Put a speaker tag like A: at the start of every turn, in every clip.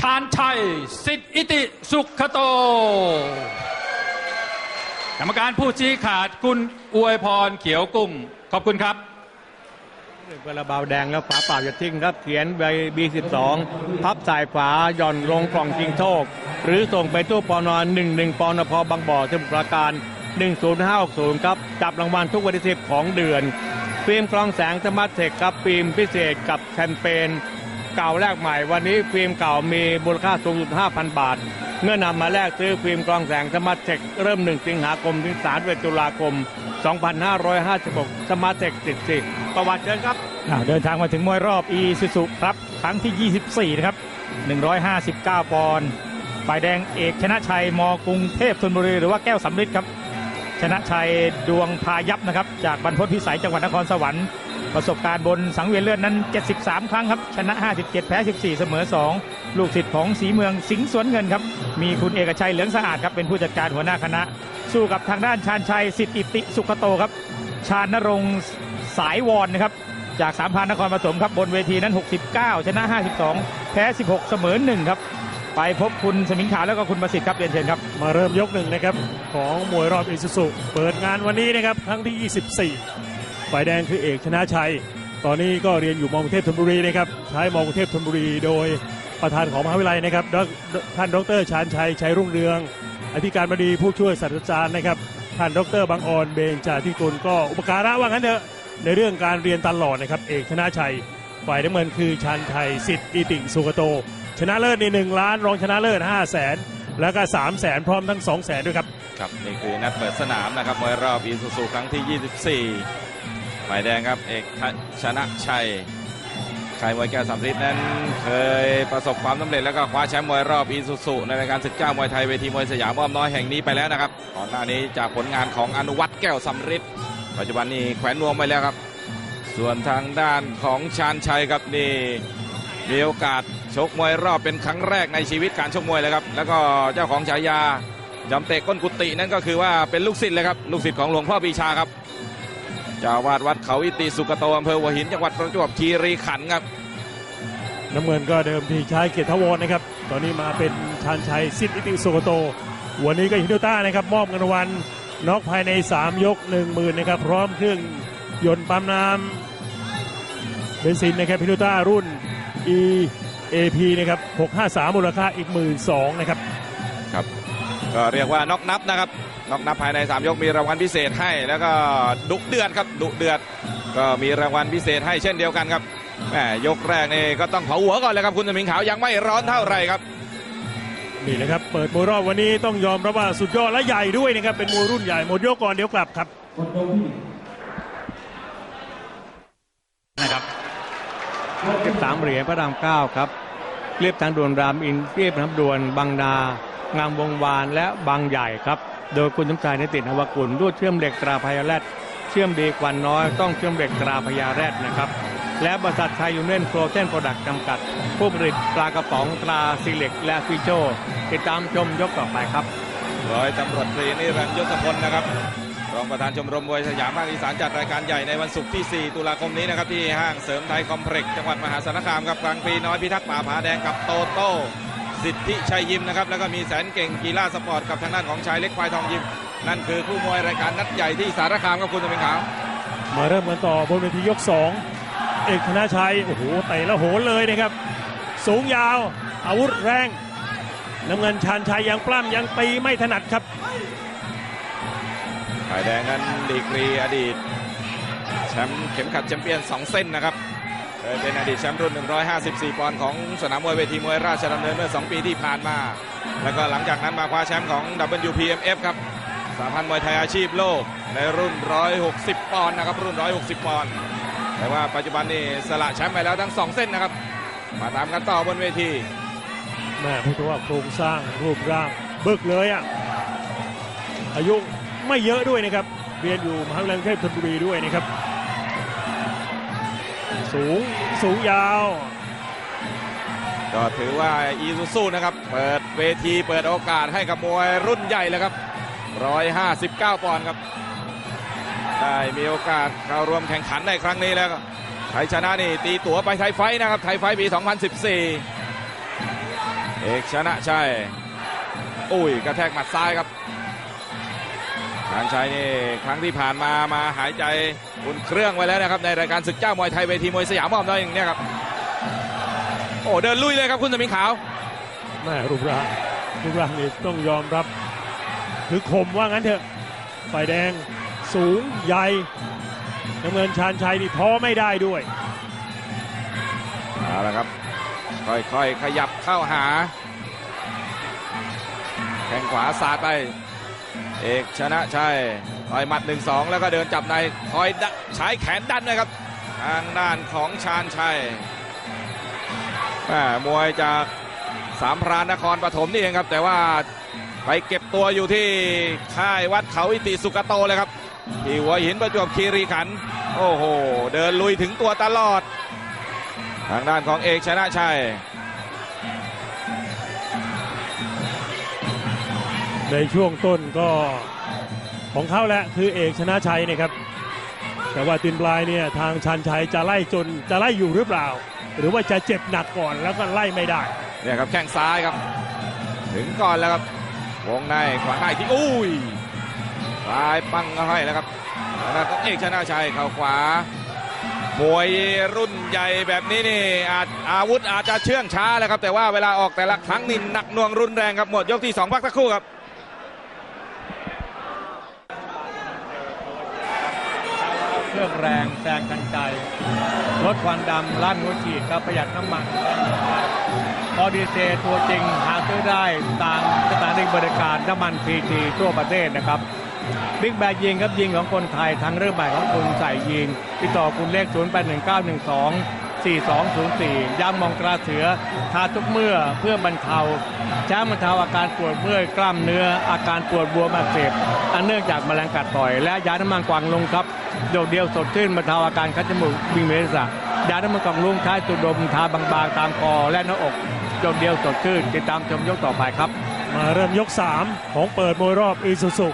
A: ชาญชัย สิทธิอิติสุขโต กรรมการผู้ชี้ขาดคุณอวยพรเขียวกุ้ง ขอบคุณครับ
B: กระเบาแดงแล้วฝาเปล่าอย่าทิ้งครับเขียนใบบีสิบสองพับสายฝาหย่อนลงกล่องชิงโชค หรือส่งไปตู้ปอนอนหนึ่งหนึ่งปอนพบางบ่อสมุทรปราการ10560ครับ จับรางวัลทุกวันที่สิบของเดือน ฟิล์มกล้องแสงสมาร์ทเทคครับฟิล์มพิเศษกับแคมเปญ เก่าแลกใหม่ วันนี้ฟิล์มเก่ามีมูลค่าสูงสุด 5,000 บาท เมื่อนำมาแลกซื้อฟิล์มกล้องแสงสมาร์ทเทคเริ่ม 1 สิงหาคมถึง31ตุลาคม 2556 สมาร์ทเทคติดสิประวัติเชิญครับ
C: เดินทางมาถึงมวยรอบอีซูซุครับ ครั้งที่ 24 นะครับ 159 ปอนด์ฝ่ายแดงเอกชนะชัยมกรุงเทพธนบุรีหรือว่าแก้วสำริดครับชนะชัยดวงพายับนะครับ จากบรรพตพิสัยจังหวัดนครสวรรค์ ประสบการณ์บนสังเวียนเลือดนั้น 73 ครั้งครับ ชนะ 57 แพ้ 14 เสมอ 2 ลูกศิษย์ของสีเมืองสิงห์สวนเงินครับ มีคุณเอกชัยเหลืองสะอาดครับ เป็นผู้จัดการหัวหน้าคณะ สู้กับทางด้านชาญชัยสิทธิอิติสุขโตครับ ชาญนรงสายวอนนะครับ จากสามพันนครปฐมครับ บนเวทีนั้น 69 ชนะ 52 แพ้ 16 เสมอ 1 ครับ ไปพบคุณสมิงขาวแล้วก็คุณประสิทธิ์ครับเรียนเชิญครับ
D: มาเริ่มยกหนึ่งนะครับของมวยรอบอิสุสุเปิดงานวันนี้นะครับครั้งที่ 24 ฝ่ายแดงคือเอกชนะชัย ตอนนี้ก็เรียนอยู่มอกรุงเทพธนบุรีนะครับใช้มอกรุงเทพธนบุรีโดยประธานของมหาวิทยาลัยนะครับท่านดรชาญชัยชัยรุ่งเรือง อธิการบดีผู้ช่วยศาสตราจารย์นะครับท่านดรบางออนเบญจาธิกุลก็อุปการะว่างั้นเถอะในเรื่องการเรียนตลอดนะครับเอกชนะชัย ฝ่ายน้ำเงินคือชาญชัยสิทธิ์อิติสุกโต ชนะเลิศในหนึ่งล้านรองชนะเลิศ5 0 0แสนแล้วก็3 0 0แสนพร้อมทั้ง2 0 0แสนด้วยครับ
E: ครับ นี่คือนัดเปิดสนามนะครับมวยรอบอีซูซูครั้งที่ 24 ฝ่ายแดงครับเอกชนะชัยชายมวยแก้วสามฤทธิ์นั้นเคยประสบความสำเร็จแล้วก็คว้าแชมป์มวยรอบอีซูซูในรายการศึกเจ้ามวยไทยเวทีมวยสยามอ้อมน้อยแห่งนี้ไปแล้วนะครับก่อนหน้านี้จากผลงานของอนุวัตแก้วสำฤทธิ์ปัจจุบันนี้แขวนนวมไปแล้วครับ ส่วนทางด้านของชาญชัยครับนี่มีโอกาสชกมวยรอบเป็นครั้งแรกในชีวิตการชกมวยเลยครับ แล้วก็เจ้าของฉายาจำเตะก้นกุฏินั่นก็คือว่าเป็นลูกศิษย์เลยครับลูกศิษย์ของหลวงพ่อปีชาครับ จ้าวาดวัดเขาอิติสุกโตอำเภอหัวหินจังหวัดประจวบคีรีขันธ์ครับ
D: น้ำเงินก็เดิมที่ใช้เกียรติทวรนะครับ ตอนนี้มาเป็นชาญชัยสิทธิ์อิติสุกโต วันนี้ก็ฮิโนต้านะครับมอบเงินรางวัลน็อกภายใน 3 ยก 1 0,000นะครับ พร้อมเครื่องยนต์ปั๊มน้ำเบนซินนะครับฮิโนต้ารุ่น EAP นะครับ653มูลค่าอีก 1 2 0 0 0นะครับ
E: ครับ ก็เรียกว่าน็อกนับนะครับน็อกนับภายใน 3 ยกมีรางวัลพิเศษให้แล้วก็ดุเดือดครับดุเดือดก็มีรางวัลพิเศษให้เช่นเดียวกันครับแหมยกแรกนี่ก็ต้องเผาหัวก่อนเลยครับคุณสมิงขาวยังไม่ร้อนเท่าไหร่ครับ
D: นี่นะครับเปิดมวยรอบวันนี้ต้องยอมรับว่าสุดยอดและใหญ่ด้วยนะครับเป็นมวยรุ่นใหญ่หมดยกก่อนเดี๋ยวกลับครับ
C: นะครับ
B: 13เหรียญพระรามเก้าครับเรียบทางด่วนรามอินทร์เรียบทางด่วนบางนา งามวงวานและบางใหญ่ครับ โดยคุณสมชายในติดนวกุลรวดเชื่อมเหล็กตราพยาแรดเชื่อมดีกว่าน้อยต้องเชื่อมเหล็กตราพยาแรดนะครับ และบริษัทไทยยูเนียนโฟลเทนโปรดักต์จำกัด ผู้ผลิตปลากระป๋องตราซีเล็กและฟิโจติดตามชมยกต่อไปครับ
E: ร้อยตำรวจตรีนิรันดร์ยศพลนะครับรองประธานชมรมมวยสยามภาคอีสานจัดรายการใหญ่ในวันศุกร์ที่ 4 ตุลาคมนี้นะครับที่ห้างเสริมไทยคอมเพล็กซ์จังหวัดมหาสารคามครับกลางปีน้อยพิทักษ์ป่าผาแดงกับโตโต้ สิทธิชัยยิมนะครับ แล้วก็มีแสนเก่งกีฬาสปอร์ตกับทางด้านของชายเล็กควายทองยิม นั่นคือคู่มวยรายการนัดใหญ่ที่สารคามครับคุณสมิงขาว
D: มาเริ่มกันต่อบนเวทียก 2 เอกธนาชัย โอ้โหเตะแล้วโหนเลยนะครับ สูงยาว อาวุธแรง น้ำเงินชานชัยยังปล้ำยังตีไม่ถนัดครับ
E: ฝ่ายแดงนั้นดีกรีอดีตแชมป์เข็มขัดแชมเปี้ยน 2 เส้นนะครับ เคยเป็นอดีตแชมป์รุ่น 154 ปอนด์ของสนามมวยเวทีมวยราชดำเนินเมื่อ 2 ปีที่ผ่านมา แล้วก็หลังจากนั้นมาคว้าแชมป์ของ WPMF ครับสาพันธ์มวยไทยอาชีพโลกในรุ่น 160 ปอนด์นะครับรุ่น 160 ปอนด์แต่ว่าปัจจุบันนี้สละแชมป์ไปแล้วทั้ง 2 เส้นนะครับ มาตามกันต่อบนเวที
D: แม่พูดว่าโครงสร้างรูปร่างบึกเลยอะอายุไม่เยอะด้วยนะครับเรียนอยู่มหาวิทยาลัยกรุงเทพธนบุรีด้วยนะครับ สูงสูงยาว
E: ก็ถือว่าอีซูซูนะครับ เปิดเวทีเปิดโอกาสให้กับมวยรุ่นใหญ่เลยครับ 159 ปอนด์ครับ ได้มีโอกาสเข้าร่วมแข่งขันในครั้งนี้แล้วไทยชนะนี่ตีตั๋วไปไทยไฟนะครับ ไทยไฟปี 2014 เอกชนะชัยอุ้ยกระแทกหมัดซ้ายครับ ชานชัยนี่ครั้งที่ผ่านมามาหายใจอุ่นเครื่องไว้แล้วนะครับ ในรายการศึกเจ้ามวยไทยเวทีมวยสยามอ้อมน้อยอย่างเนี้ยครับ โอ้เดินลุยเลยครับคุณสมิงขาว
D: แม่รูปร่างรูปร่างนี่ต้องยอมรับคือคมว่างั้นเถอะฝ่ายแดงสูงใหญ่น้ำเงินชาญชัยนี่ท้อไม่ได้ด้วย
E: เอาละครับ ค่อยๆ ขยับเข้าหา แข้งขวาสาดไป เอกชนะชัยต่อยหมัด 1-2 แล้วก็เดินจับในคอยดะใช้แขนดันนะครับ ทางด้านของชาญชัยแม่มวยจากสามพรานนครปฐมนี่เองครับ แต่ว่าไปเก็บตัวอยู่ที่ค่ายวัดเขาอิติสุกโตเลยครับ ที่หัวหินประจวบคีรีขัน โอ้โห เดินลุยถึงตัวตลอด ทางด้านของเอกชนะชัย
D: ในช่วงต้น ก็ของเขาแหละคือเอกชนะชัยเนี่ยครับ แต่ว่าตินปลายเนี่ยทางชันชัยจะไล่จนจะไล่อยู่หรือเปล่า หรือว่าจะเจ็บหนักก่อนแล้วก็ไล่ไม่ได้
E: เนี่ยครับแข้งซ้ายครับ ถึงก่อนแล้วครับวงในขวางในที่อุ้ยซ้ายปังก็ให้แล้วครับทางด้านของเอกชนะชัยเข่าขวามวยรุ่นใหญ่แบบนี้นี่อาจอาวุธอาจจะเชื่องช้าแหล้วครับ แต่ว่าเวลาออกแต่ละครั้งนี่หนักหน่วงรุนแรงครับหมดยกที่สองพักสักครู่ครับ
B: เค รื่องแรงแซงทันใจ ลดควันดำลั่นหัวฉีดครับประหยัดน้ำมันพอดีเซตัวจริงหาซื้อได้ตามสถานีบริการน้ำมันพีทีทั่วประเทศนะครับบิ๊กแบยิงครับยิงของคนไทยทั้งเรื่องใหม่ของคุณใส่ยิง ติดต่อคุณเลข 0 8 1 9 1 2 4204 ย้ำมองกระเสือทาทุกเมื่อเพื่อบรรเทาช้บรรเทาอาการปวดเมื่อยกล้ามเนื้ออาการปวดบวมอักเสบอันเนื่องจากแมลงกัดต่อย และยาน้ำมันกวางลงครับ โดดเดียวสดชื่นบรรเทาอาการคัดจมูกวิงเวสะยาน้ำมันกวางลุงใช้ตุดมทาบางๆ ตามคอและหน้าอกโดดเดียวสดชื่นติดตามชมยกต่อไปครับ
D: มาเริ่มยก 3 ของเปิดมวยรอบอีซูซุ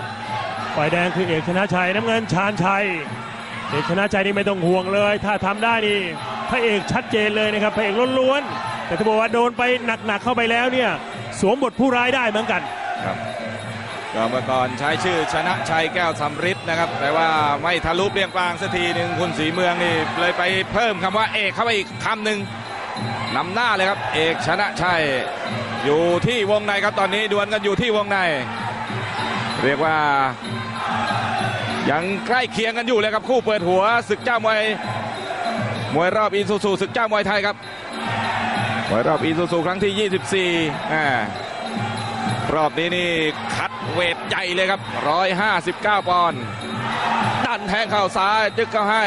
D: ฝ่ายแดงคือเอกชนะชัยน้ำเงินชาญชัย เอกชนะชัยนี่ไม่ต้องห่วงเลย ถ้าทำได้นี่พระเอกชัดเจนเลยนะครับพระเอกล้วนๆแต่ถ้าบอกว่าโดนไปหนักๆเข้าไปแล้วเนี่ยสวมบทผู้ร้ายได้เหมือนกัน
E: ครับ ก็เมื่อก่อนใช้ชื่อชนะชัยแก้วสำริดนะครับ แต่ว่าไม่ทะลุเปรียงปรางสักทีหนึ่งคุณสีเมืองนี่เลยไปเพิ่มคำว่าเอกเข้าไปอีกคำหนึ่งนำหน้าเลยครับ เอกชนะชัยอยู่ที่วงในครับตอนนี้ดวลกันอยู่ที่วงใน เรียกว่ายังใกล้เคียงกันอยู่เลยครับคู่เปิดหัวศึกเจ้ามวยมวยรอบอีซูซูศึกเจ้ามวยไทยครับมวยรอบอีซูซูครั้งที่ 24อ่ารอบนี้นี่ เวทใหญ่เลยครับ 159 ปอนด์ดันแทงเข้าซ้ายจึกเข้าให้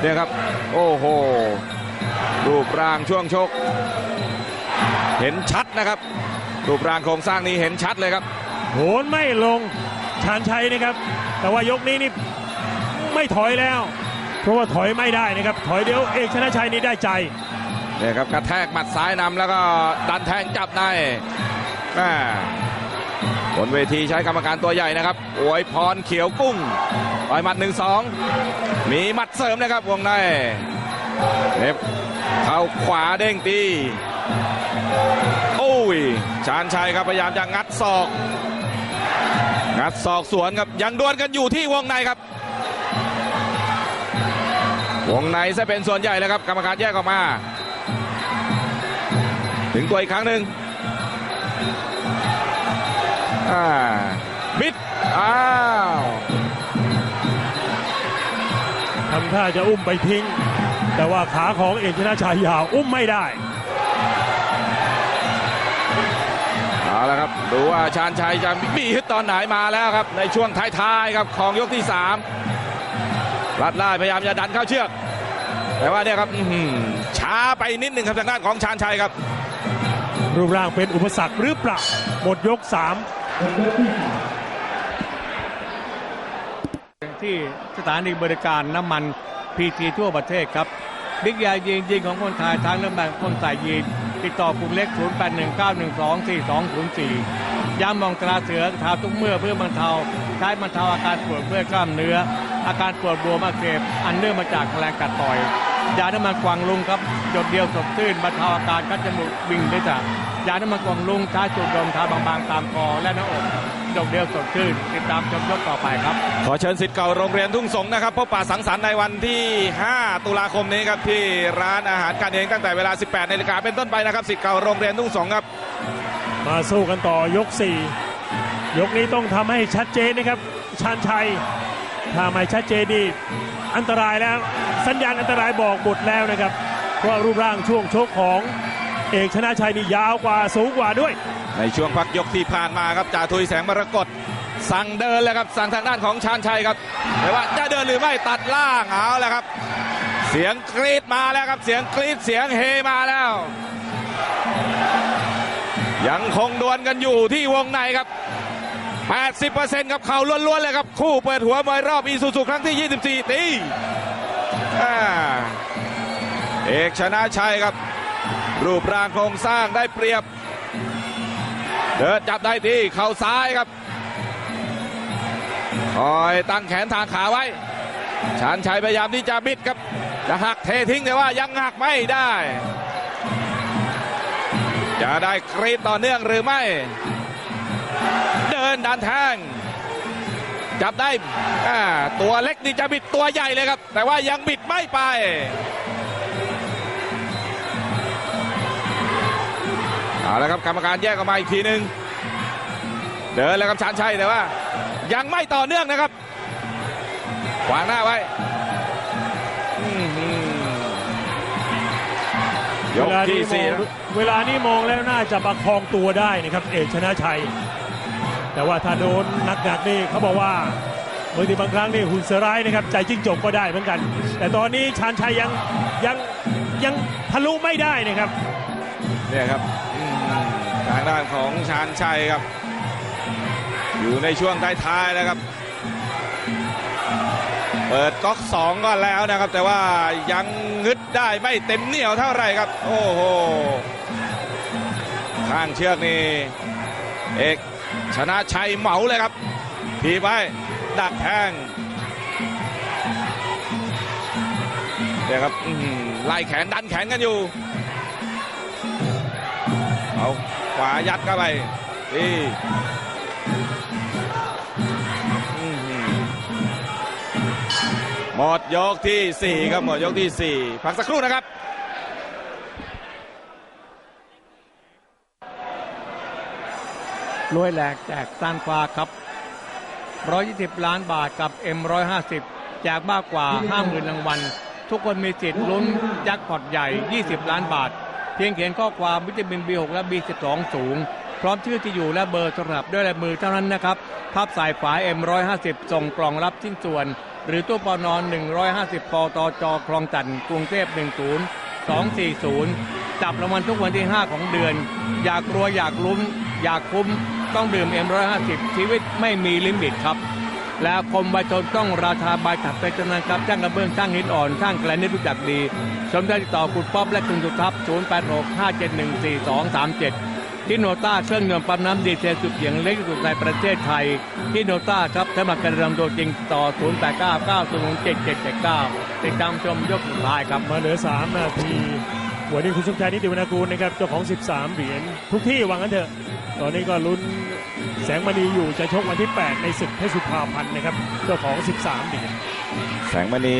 E: เนี่ยครับ โอ้โห รูปร่างช่วงชก เห็นชัดนะครับ รูปร่างโครงสร้างนี้เห็นชัดเลยครับ
D: โหนไม่ลงชาญชัยนะครับ แต่ว่ายกนี้นี่ไม่ถอยแล้ว เพราะว่าถอยไม่ได้นะครับ ถอยเดียวเอกชนะชัยนี่ได้ใจ
E: เนี่ยครับกระแทกหมัดซ้ายนำแล้วก็ดันแทงจับในแม่บ นเวทีใช้กรรมการตัวใหญ่นะครับอวยพรเขียวกุ้งต่อยหมัดหนึ่งสองมีหมัดเสริมนะครับวงในเน็บเข้าขวาเด้งตีโอ้ยชาญชัยครับพยายามจะงัดศอก งัดศอกสวนครับยังดวลกันอยู่ที่วงในครับ วงในซะเป็นส่วนใหญ่แล้วครับ กรรมการแยกออกมา ถึงตัวอีกครั้งหนึ่ง อ่าบิดอ้าว
D: ทำท่าจะอุ้มไปทิ้ง แต่ว่าขาของเอกชนะชัยยาวอุ้มไม่ได้
E: เอาละครับดูว่าชาญชัยจะมีฮึดตอนไหนมาแล้วครับ ในช่วงท้ายๆครับของยกที่3ลัดไล่พยายามจะดันเข้าเชือก แต่ว่าเนี่ยครับอื้อหือช้าไปนิดหนึ่งครับทางด้านของชาญชัยครับ
D: รูปร่างเป็นอุปสรรคหรือเปล่าหมดยก 3
B: ที่สถานีบริการน้ำมันพีทีทั่วประเทศครับ บิ๊กยายิงยิงของคนไทยทางเรื่องแบ่งคนใส่ยีนติดต่อกลุ่มเล็ก 0819124204 ย้ำมองตราเสือทาทุกเมื่อเพื่อบรรเทา ใช้บรรเทาอาการปวดเมื่อกล้ามเนื้อ อาการปวดบวมอักเสบอันเนื่องมาจากแมลงกัดต่อย ยาน้ำมันกวางลุงครับหยดเดียวสดชื่นบรรเทาอาการคัดจมูกวิ่งได้จาก ยาน้ำมันกวางลุงช้สูดดมทาบางๆตามคอและหน้าอกหยดเดียวสดชื่นติดตามชมยกต่อไปครับ
E: ขอเชิญสิทธิ์เก่าโรงเรียนทุ่งสงนะครับพบปะสังสรรค์ในวันที่ 5 ตุลาคมนี้ครับที่ร้านอาหารการเองตั้งแต่เวลา 18นาฬิกาเป็นต้นไปนะครับสิทธิ์เก่าโรงเรียนทุ่งสงครับ
D: มาสู้กันต่อยก 4 ยกนี้ต้องทำให้ชัดเจนนะครับชาญชัยถ้าไม่ชัดเจนนี่อันตรายแล้วสัญญาณอันตรายบอกหมดแล้วนะครับเพราะรูปร่างช่วงชกของ เอกชนะชัยนี่ยาวกว่าสูงกว่าด้วย
E: ในช่วงพักยกที่ผ่านมาครับจ่าทุยแสงมรกตสั่งเดินแล้วครับสั่งทางด้านของชาญชัยครับ แต่ว่าจะเดินหรือไม่ตัดล่างเอาแล้วครับ เสียงกรีดมาแล้วครับ เสียงกรีดเสียงเฮมาแล้ว ยังคงดวลกันอยู่ที่วงในครับ 80%ครับเข่าล้วนๆเลยครับ คู่เปิดหัวมวยรอบอีซูซูครั้งที่ 24 ตีเอกชนะชัยครับ รูปร่างโครงสร้างได้เปรียบ เดินจับได้ที่เข่าซ้ายครับ คอยตั้งแขนทางขาไว้ชานชัยพยายามที่จะบิดครับ จะหักเททิ้งแต่ว่ายังหักไม่ได้ จะได้กรีดต่อเนื่องหรือไม่ เดินดันแทงจับได้ตัวเล็กนี่จะบิดตัวใหญ่เลยครับ แต่ว่ายังบิดไม่ไป เอาละครับกรรมการแยกออกมาอีกทีหนึ่งเดินแล้วครับชานชัยแต่ว่า ยังไม่ต่อเนื่องนะครับขวางหน้าไว้อื้อหือยก
D: เวลา
E: ที่
D: นี้ม
E: สี่
D: อง
E: นะ
D: เวลานี้มองแล้วน่าจะประคองตัวได้นะครับ เอกชนะชัย แต่ว่าถ้าโดนหนักๆนี่เขาบอกว่าบางทีบางครั้งนี่หุ่นเสือร้ายนะครับ ใจจิ้งจกก็ได้เหมือนกัน แต่ตอนนี้ชาญชัยยังยังยังทะลุไม่ได้นะครับ
E: เนี่ยครับอื้อหือทาง ด้านของชานชัยครับ อยู่ในช่วงท้ายๆแล้วครับ เปิดก๊อกสองก็แล้วนะครับ แต่ว่ายังงึดได้ไม่เต็มเหนียวเท่าไหร่ครับ โอ้โหข้างเชือกนี่เอกชนะชัยเหมาเลยครับทีไปดักแทงเนี่ยครับไล่แขนดันแขนกันอยู่ เอา ขวายัดเข้าไปนี่อื้อหือหมดยกที่ 4 ครับหมดยกที่ 4 พักสักครู่นะครับ
B: รวยแหลกแจกซานฟ้าครับ 120 ล้านบาทกับ M150 แจกมากกว่า 50,000รางวัล ทุกคนมีสิทธิ์ลุ้นแจ็คพอตใหญ่ 20 ล้านบาท เพียงเขียนข้อความวิตามิน B6 และ B12 สูง พร้อมชื่อที่อยู่และเบอร์โทรศัพท์ด้วยลายมือเท่านั้นนะครับพับสายฝา M150 ส่งกล่องรับชิ้นส่วน หรือตู้ปอนอน150ปตจคลองจันทน์กรุงเทพ10 240 จับรางวัลทุกวันที่ 5 ของเดือน อยากรวยอยากลุ้นอยากคุ้มต้องดื่ม M150 ชีวิตไม่มีลิมิตครับ และคมบชนต้องราชาบายถัดไปจำนวนครับช่างกระเบื้องช่างหินอ่อนช่างแกลนิดรู้จักดี ชมได้ติดต่อคุณป๊อปและคุณสุทัพย์0865714237 ที่โนต้าเครื่องยนต์ปั๊มน้ำดีเซลสุดเสียงเล็กที่สุดในประเทศไทย ที่โนต้าครับสมัครการนำตัวจริงต่อ 0899007779 ติดตามชมยกสุดท้ายครับ
D: มาเหลือ 3 นาทีวันนี้คุณสมชายนิติวรรณกูลนะครับเจ้าของ 13 เหรียญทุกที่วางกันเถอะ ตอนนี้ก็ลุ้น แสงมณีอยู่จะชกวันที่ 8 ในศึกเพชรสุภาพันธ์นะครับเจ้าของ 13เหรียญ
E: แสงมณี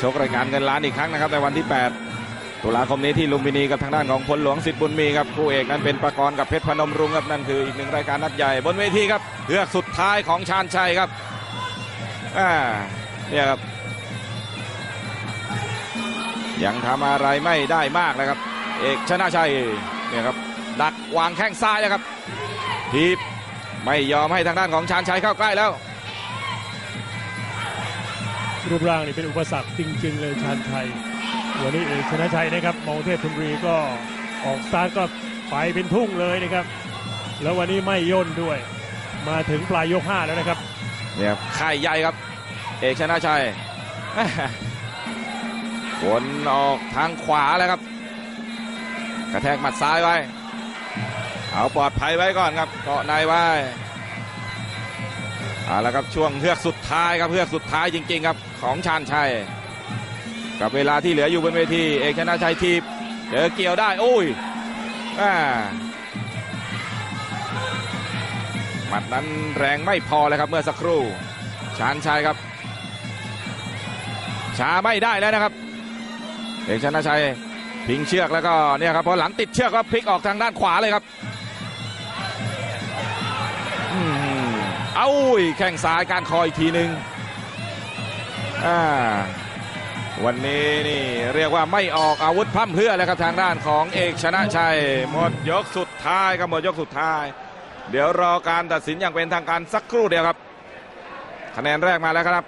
E: ชกรายการเงินล้านอีกครั้งนะครับในวันที่ 8 ตุลาคมนี้ที่ลุมพินีกับทางด้านของพลหลวงสิทธิ์บุญมีครับคู่เอกนั้นเป็นประกรณ์กับเพชรพนมรุ้งครับนั่นคืออีกหนึ่งรายการนัดใหญ่บนเวทีครับเลือกสุดท้ายของชาญชัยครับอ่าเนี่ยครับยังทำอะไรไม่ได้มากนะครับ เอกชนะชัยเนี่ยครับดักวางแข้งซ้ายแล้วครับ ทีบไม่ยอมให้ทางด้านของชาญชัยเข้าใกล้แล้ว
D: รูปร่างนี่เป็นอุปสรรคจริง ๆ เลยชาญชัยวันนี้เอกชนะชัยนะครับมองเทพธนบุรีก็ออกสตาร์ทก็ไปเป็นทุ่งเลยนะครับ แล้ววันนี้ไม่ย่นด้วย มาถึงปลายยก5แล้วนะครับ
E: เนี่ยครับค่ายใหญ่ครับ เอกชนะชัยวนออกทางขวาแล้วครับ กระแทกหมัดซ้ายไว้ เอาปลอดภัยไว้ก่อนครับเกาะในไว้เอาละครับช่วงเฮือกสุดท้ายครับเฮือกสุดท้ายจริง ๆ ครับของชาญชัย กับเวลาที่เหลืออยู่บนเวทีเอกชนะชัยทีบเจอเกี่ยวได้โอ้ยอ่าหมัดนั้นแรงไม่พอเลยครับเมื่อสักครู่ชานชัยครับช้าไม่ได้แล้วนะครับ เอกชนะชัยพิงเชือกแล้วก็เนี่ยครับพอหลังติดเชือกก็พลิกออกทางด้านขวาเลยครับ เอาอุ้ยแข้งซ้ายการคออีกทีหนึ่งอ่าวันนี้นี่เรียกว่าไม่ออกอาวุธพร่ำเพื่อแล้วครับทางด้านของเอกชนะชัยหมดยกสุดท้ายครับหมดยกสุดท้าย เดี๋ยวรอการตัดสินอย่างเป็นทางการสักครู่เดียวครับ คะแนนแรกมาแล้วครับ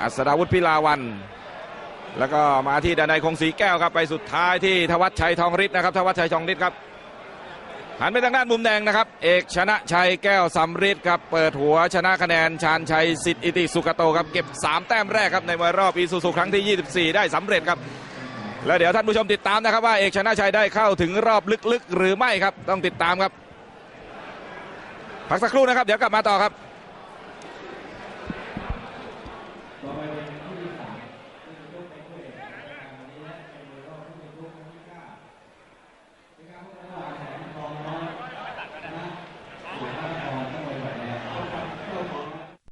E: อัศดาวุฒิพิลาวันแล้วก็มาที่ดานายคงศรีแก้วครับไปสุดท้ายที่ธวัชชัยทองฤทธิ์นะครับธวัชชัยทองฤทธิ์ครับ หันไปทางด้านมุมแดงนะครับ เอกชนะชัยแก้วสำฤทธิ์ครับ เปิดหัวชนะคะแนนชานชัยสิทธิอิติสุกโตครับ เก็บ 3 แต้มแรกครับในมวยรอบอีซูซูครั้งที่ 24 ได้สำเร็จครับ แล้วเดี๋ยวท่านผู้ชมติดตามนะครับว่าเอกชนะชัยได้เข้าถึงรอบลึกๆ หรือไม่ครับต้องติดตามครับ พักสักครู่นะครับ เดี๋ยวกลับมาต่อครับ